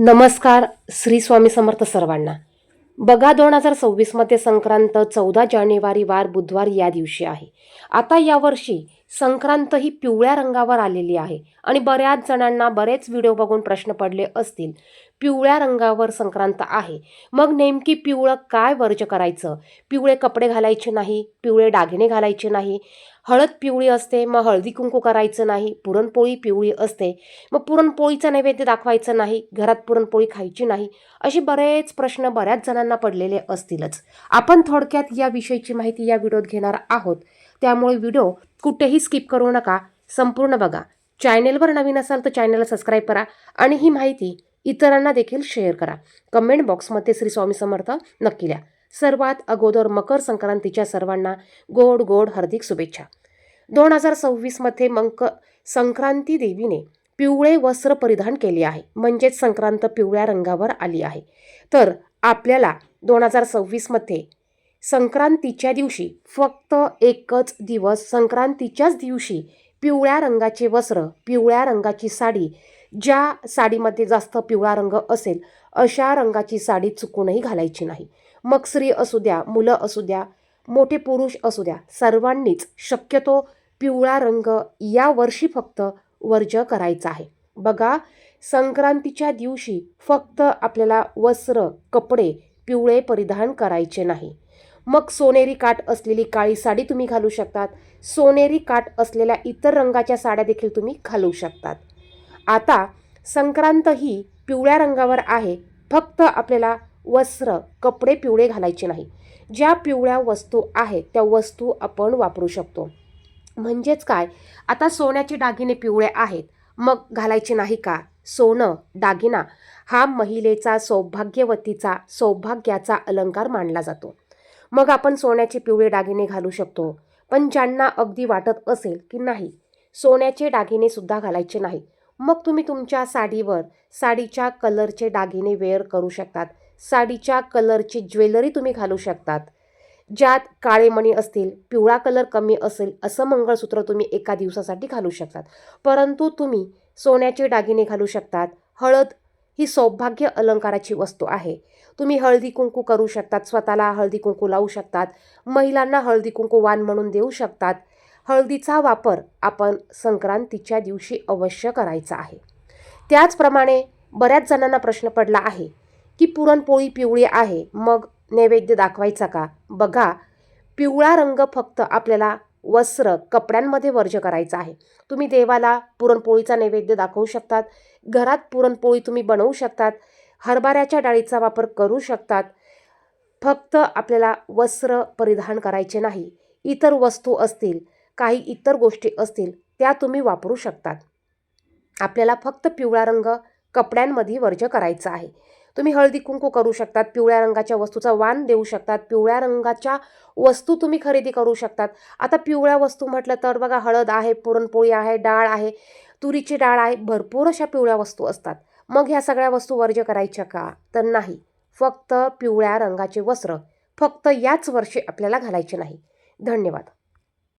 नमस्कार श्री स्वामी समर्थ सर्वांना. बघा दोन हजार सव्वीसमध्ये संक्रांत चौदा जानेवारी वार बुधवार या दिवशी आहे. आता यावर्षी संक्रांत ही पिवळ्या रंगावर आलेली आहे आणि बऱ्याच जणांना बरेच व्हिडिओ बघून प्रश्न पडले असतील. पिवळ्या रंगावर संक्रांत आहे. मग नेमकी पिवळं काय वर्ज करायचं? पिवळे कपडे घालायचे नाही पिवळे दागिने घालायचे नाही हळद पिवळी असते मग हळदी कुंकू करायचं नाही पुरणपोळी पिवळी असते मग पुरणपोळीचा नैवेद्य दाखवायचं नाही घरात पुरणपोळी खायची नाही असे बरेच प्रश्न बऱ्याच जणांना पडलेले असतीलच. आपण थोडक्यात या विषयीची माहिती या व्हिडिओत घेणार आहोत. त्यामुळे व्हिडिओ कुठेही स्किप करू नका. संपूर्ण बघा. चॅनेलवर नवीन असाल तर चॅनेलला सबस्क्राईब करा आणि ही माहिती इतरांना देखील शेअर करा. कमेंट बॉक्समध्ये श्री स्वामी समर्थ नक्की द्या सर्वात अगोदर मकर संक्रांतीच्या सर्वांना गोड गोड हार्दिक शुभेच्छा. दोन हजार सव्वीसमध्ये मंक संक्रांती देवीने पिवळे वस्त्र परिधान केले आहे. म्हणजेच संक्रांत पिवळ्या रंगावर आली आहे. तर आपल्याला दोन हजार सव्वीसमध्ये संक्रांतीच्या दिवशी फक्त एकच दिवस संक्रांतीच्याच दिवशी पिवळ्या रंगाचे वस्त्र पिवळ्या रंगाची साडी ज्या साडीमध्ये जास्त पिवळा रंग असेल अशा रंगाची साडी चुकूनही घालायची नाही. मग स्त्री असू द्या मुलं असू द्या मोठे पुरुष असू द्या सर्वांनीच शक्यतो पिवळा रंग या वर्षी फक्त वर्ज करायचा आहे. बघा संक्रांतीच्या दिवशी फक्त आपल्याला वस्त्र कपडे पिवळे परिधान करायचे नाही. मग सोनेरी काठ असलेली काळी साडी तुम्ही घालू शकतात. सोनेरी काठ असलेल्या इतर रंगाच्या साड्या देखील तुम्ही घालू शकतात. आता संक्रांत ही पिवळ्या रंगावर आहे. फक्त आपल्याला वस्त्र कपडे पिवळे घालायचे नाही. ज्या पिवळ्या वस्तू आहेत त्या वस्तू आपण वापरू शकतो. म्हणजेच काय? आता सोन्याचे दागिने पिवळे आहेत. मग घालायचे नाही का? सोनं दागिना. हा महिलेचा सौभाग्यवतीचा सौभाग्याचा अलंकार मानला जातो. मग आपण सोन्याचे पिवळे दागिने घालू शकतो. पण ज्यांना अगदी वाटत असेल की नाही सोन्याचे दागिने सुद्धा घालायचे नाही मग तुम्ही तुमच्या साडीवर साडीच्या कलरचे दागिने वेअर करू शकतात. साडीच्या कलरची ज्वेलरी तुम्ही घालू शकतात. ज्यात काळे मणी असतील पिवळा कलर कमी असेल असं मंगळसूत्र तुम्ही एका दिवसासाठी घालू शकतात. परंतु तुम्ही सोन्याचे दागिने घालू शकतात. हळद ही सौभाग्य अलंकाराची वस्तू आहे. तुम्ही हळदी कुंकू करू शकतात स्वतःला हळदी कुंकू लावू शकतात महिलांना हळदी कुंकू वाण म्हणून देऊ शकतात. हळदीचा वापर आपण संक्रांतीच्या दिवशी अवश्य करायचा आहे. त्याचप्रमाणे बऱ्याच जणांना प्रश्न पडला आहे की पुरणपोळी पिवळी आहे मग नैवेद्य दाखवायचा का? बघा पिवळा रंग फक्त आपल्याला वस्त्र कपड्यांमध्ये वर्ज करायचं आहे. तुम्ही देवाला पुरणपोळीचा नैवेद्य दाखवू शकतात. घरात पुरणपोळी तुम्ही बनवू शकतात. हरभऱ्याच्या डाळीचा वापर करू शकतात. फक्त आपल्याला वस्त्र परिधान करायचे नाही. इतर वस्तू असतील काही इतर गोष्टी असतील त्या तुम्ही वापरू शकतात. आपल्याला फक्त पिवळा रंग कपड्यांमध्ये वर्ज करायचा आहे. तुम्ही हळदी कुंकू करू शकतात पिवळ्या रंगाच्या वस्तूचा वाण देऊ शकतात पिवळ्या रंगाच्या वस्तू तुम्ही खरेदी करू शकतात. आता पिवळ्या वस्तू म्हटलं तर बघा हळद आहे पुरणपोळी आहे डाळ आहे तुरीची डाळ आहे भरपूर अशा पिवळ्या वस्तू असतात. मग ह्या सगळ्या वस्तू वर्ज करायच्या का? तर नाही. फक्त पिवळ्या रंगाचे वस्त्र फक्त याच वर्षी आपल्याला घालायचे नाही. धन्यवाद.